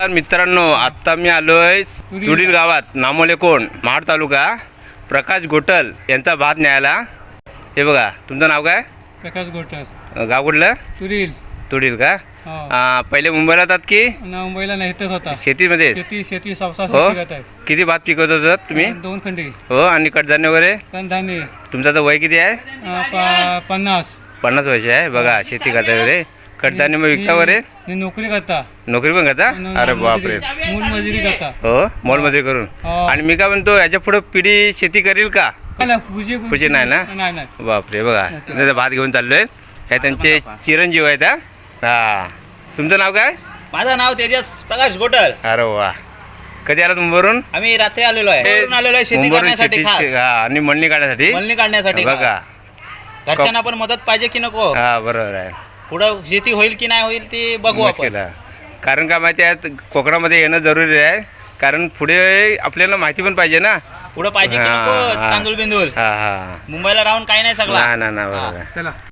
तर मित्रांनो आत्ता मी आलोय तुडील गावात. नामोले कोण? महाड तालुका. प्रकाश गोटल यांचा भात न्यायला. हे बघा तुमचं नाव काय? प्रकाश गोटर अं, गाव कुठलं? सुरील तुडील का? हो. पहिले मुंबईला जातात की? ना मुंबईला नाहीतच होता. शेतीमध्ये? शेती शेती सावसा हो? शेती आहे किती भात पिकवत होतात तुम्ही? दोन खंडी. हो आणि कडधान्य वगैरे? कडधान्य. तुमचं तर वय किती आहे? अं, प- पन्नास. पन्नास वर्ष आहे. बघा शेती करता वगैरे. कडधान्य मग विकता वगैरे मी नोकरी करता. नोकरी पण करता? अरे बापरे. मूल मजुरी करता. हो? मॉलमध्ये करून? हो. आणि मी काय म्हणतो याच्यापुढे पिढी शेती करेल का? नाही, नाही, पूजी पूजी नाही ना? नाही नाही. बापरे बघा. त्याचा भात घेऊन चाललोय. हे त्यांचे चिरंजीव आहेत हा? हा. तुमचं नाव काय? माझं नाव तेजस प्रकाश गोटल. अरे वा. कधी आला मुंबईवरून? आम्ही रात्री आलेलो आहे. आलेलो आहे शेती करण्यासाठी हा, आणि मळणी काढण्यासाठी? मळणी काढण्यासाठी बघा. घरच्यांना पण मदत पाहिजे की नको? हा बरोबर आहे. पुढं शेती होईल की नाही होईल ते बघू आपण. कारण का माहिती आहे कोकणामध्ये येणं जरुरी आहे. कारण पुढे आपल्याला माहिती पण पाहिजे ना. पुढं पाहिजे की नको हा. तांदूळ बिंदूळ. हा हा. मुंबईला राहून काही नाही सगळं. ना ना बरोबर. आहे. चला.